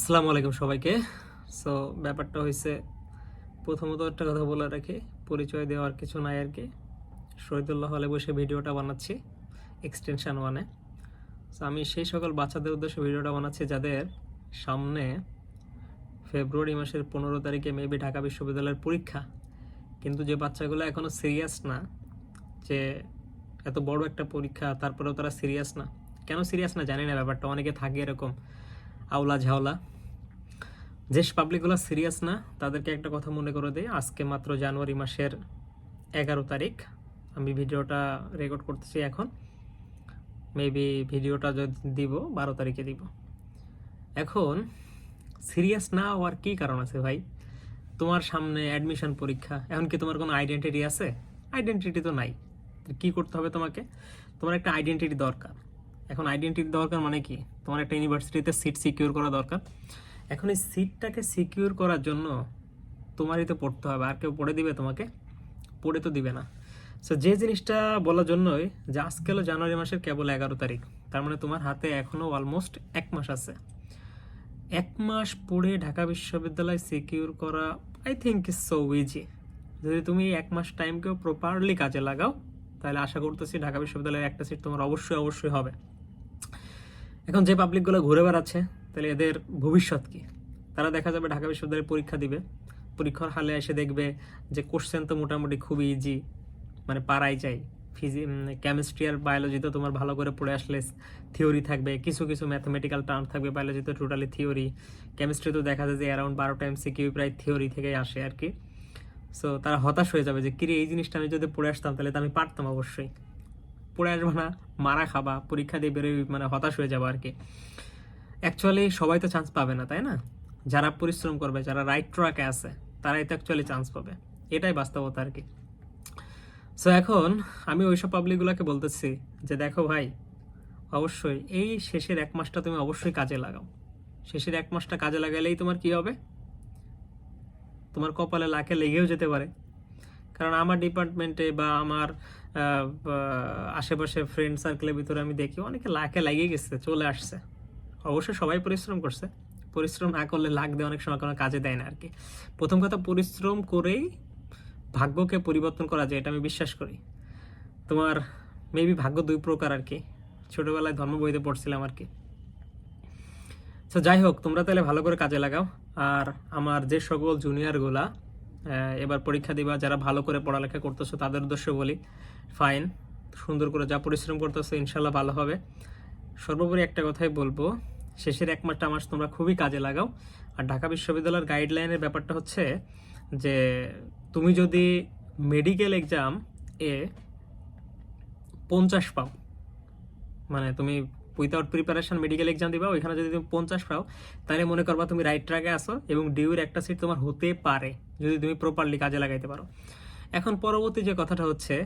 আসসালামু আলাইকুম সবাইকে। সো ব্যাপারটা হয়েছে প্রথমত একটা কথা বলে রাখি, পরিচয় দেওয়ার কিছু নাই আর কি। শহীদুল্লাহ হলে বসে ভিডিওটা বানাচ্ছি এক্সটেনশান ওয়ানে সো আমি সেই সকল বাচ্চাদের উদ্দেশ্যে ভিডিওটা বানাচ্ছি যাদের সামনে ফেব্রুয়ারি মাসের পনেরো তারিখে মেবি ঢাকা বিশ্ববিদ্যালয়ের পরীক্ষা। কিন্তু যে বাচ্চাগুলো এখনও সিরিয়াস না, যে এত বড় একটা পরীক্ষা, তারপরেও তারা সিরিয়াস না। কেন সিরিয়াস না জানি না, ব্যাপারটা অনেকে থাকে এরকম। আওলা ঝাওলা। যে পাবলিকগুলো সিরিয়াস না, তাদেরকে একটা কথা মনে করে দিই, আজকে মাত্র জানুয়ারি মাসের এগারো তারিখ। আমি ভিডিওটা রেকর্ড করতেছি এখন। মেবি ভিডিওটা যদি দিব, বারো তারিখে দিব। এখন সিরিয়াস না হওয়ার কী কারণ আছে ভাই? তোমার সামনে অ্যাডমিশন পরীক্ষা, এখন কি তোমার কোনো আইডেন্টিটি আছে? আইডেন্টিটি তো নাই। কী করতে হবে তোমাকে? তোমার একটা আইডেন্টিটি দরকার। এখন আইডেন্টিটি দরকার মানে কি? তোমার একটা ইউনিভার্সিটিতে সিট সিকিউর করা দরকার। এখন এই সিটটাকে সিকিউর করার জন্য তোমারই তো পড়তে হবে। আর কেউ পড়ে দিবে তোমাকে? পড়ে তো দিবে না। সো যে জিনিসটা বলার জন্যই যে আজকে হলো জানুয়ারি মাসের কেবল এগারো তারিখ। তার মানে তোমার হাতে এখনও অলমোস্ট এক মাস আছে। এক মাস পড়ে ঢাকা বিশ্ববিদ্যালয় সিকিউর করা I think is so easy যদি তুমি এক মাস টাইমকেও প্রপারলি কাজে লাগাও, তাহলে আশা করতেছি ঢাকা বিশ্ববিদ্যালয়ের একটা সিট তোমার অবশ্যই অবশ্যই হবে। এখন যে পাবলিকগুলো ঘুরে বেড়াচ্ছে, তাহলে এদের ভবিষ্যৎ কি? তারা দেখা যাবে ঢাকা বিশ্ববিদ্যালয়ের পরীক্ষা দিবে। পরীক্ষার হালে এসে দেখবে যে কোশ্চেন তো মোটামুটি খুবই ইজি মানে পারাই যায়। ফিজি কেমিস্ট্রি আর বায়োলজিতে তোমার ভালো করে পড়ে আসলে থিওরি থাকবে। কিছু কিছু ম্যাথমেটিক্যাল টার্ম থাকবে বায়োলজিতে টোটালি থিওরি কেমিস্ট্রি তো দেখা যায় যে অ্যারাউন্ড বারো টাইম সিকিউ প্রায় থিওরি থেকেই আসে আর কি। সো তারা হতাশ হয়ে যাবে যে, কিরে, এই জিনিসটা আমি যদি পড়ে আসতাম, তাহলে তো আমি পারতাম অবশ্যই। পড়ে আসব না, মারা খাবা, পরীক্ষা দিয়ে বেরোই মানে হতাশ হয়ে যাব আর কি অ্যাকচুয়ালি সবাই তো চান্স পাবে না, তাই না? যারা পরিশ্রম করবে, যারা রাইট ট্র্যাকে আছে, তারাই তো অ্যাকচুয়ালি চান্স পাবে। এটাই বাস্তবতা আর কি সো এখন আমি ওইসব পাবলিকগুলোকে বলতেছি যে, দেখো ভাই, অবশ্যই এই শেষের এক মাসটা তুমি অবশ্যই কাজে লাগাও। শেষের এক মাসটা কাজে লাগালেই তোমার কি হবে? তোমার কপালে লাকে লেগেও যেতে পারে। কারণ আমার ডিপার্টমেন্টে বা আমার আশেপাশে ফ্রেন্ড সার্কেলের ভিতরে আমি দেখি অনেকে লাখে লাগিয়ে গেছে, চলে আসছে। অবশ্যই সবাই পরিশ্রম করছে। পরিশ্রম না করলে লাখ দিয়ে অনেক সময় কোনো কাজে দেয় না আর কি প্রথম কথা, পরিশ্রম করেই ভাগ্যকে পরিবর্তন করা যায়, এটা আমি বিশ্বাস করি। তোমার মেবি ভাগ্য দুই প্রকার আর কি ছোটবেলায় ধর্ম বইতে পড়ছিলাম আর কি তো যাই হোক, তোমরা তাহলে ভালো করে কাজে লাগাও। আর আমার যে সকল জুনিয়রগুলা এবার পরীক্ষা দিবা, যারা ভালো করে পড়ালেখা করতেছো, তাদের উদ্দেশ্যে বলি ফাইন সুন্দর করে যা পরিশ্রম করতেছো ইনশাল্লাহ ভালো হবে। সর্বোপরি একটা কথাই বলব, শেষের এক মাসটা মাস তোমরা খুবই কাজে লাগাও। আর ঢাকা বিশ্ববিদ্যালয়ের গাইডলাইনের ব্যাপারটা হচ্ছে যে, তুমি যদি মেডিকেল এক্সাম এ পঞ্চাশ পাও মানে তুমি উইথাউট প্রিপারেশন মেডিকেল এক্সাম দিবা, ওইখানে যদি তুমি পঞ্চাশ পাও, তাহলে মনে করবা তুমি রাইট ট্র্যাকে আসো এবং ডিউর একটা সিট তোমার হতে পারে, যদি তুমি প্রপারলি কাজে লাগাইতে পারো। এখন পরবর্তী যে কথাটা হচ্ছে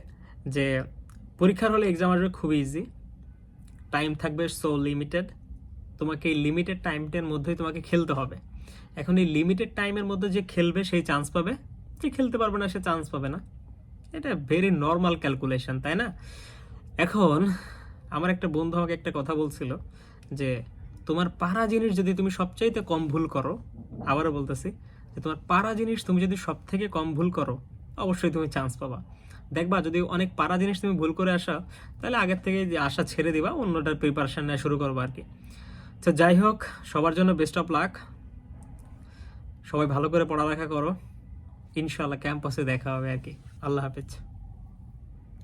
যে, পরীক্ষার হলে এক্সাম আসবে খুবই ইজি টাইম থাকবে সো লিমিটেড তোমাকে এই লিমিটেড টাইমটার মধ্যেই তোমাকে খেলতে হবে। এখন এই লিমিটেড টাইমের মধ্যে যে খেলবে, সেই চান্স পাবে, যে খেলতে পারবে না, সে চান্স পাবে না। এটা ভেরি নর্মাল ক্যালকুলেশন তাই না? এখন আমার একটা বন্ধু আমাকে একটা কথা বলছিল যে, তোমার পারা জিনিস যদি তুমি সবচাইতে কম ভুল করো, আবারও বলতেছি, যে তোমার পারা জিনিস তুমি যদি সব থেকে কম ভুল করো, অবশ্যই তুমি চান্স পাবা। দেখবা, যদি অনেক পারা জিনিস তুমি ভুল করে আসা, তাহলে আগের থেকে যে আশা ছেড়ে দিবা, অন্যটার প্রিপারেশন নেওয়া শুরু করব আর কি তো যাই হোক, সবার জন্য বেস্ট অফ লাক সবাই ভালো করে পড়ালেখা করো। ইনশাল্লাহ ক্যাম্পাসে দেখা হবে আর কি আল্লাহ হাফেজ।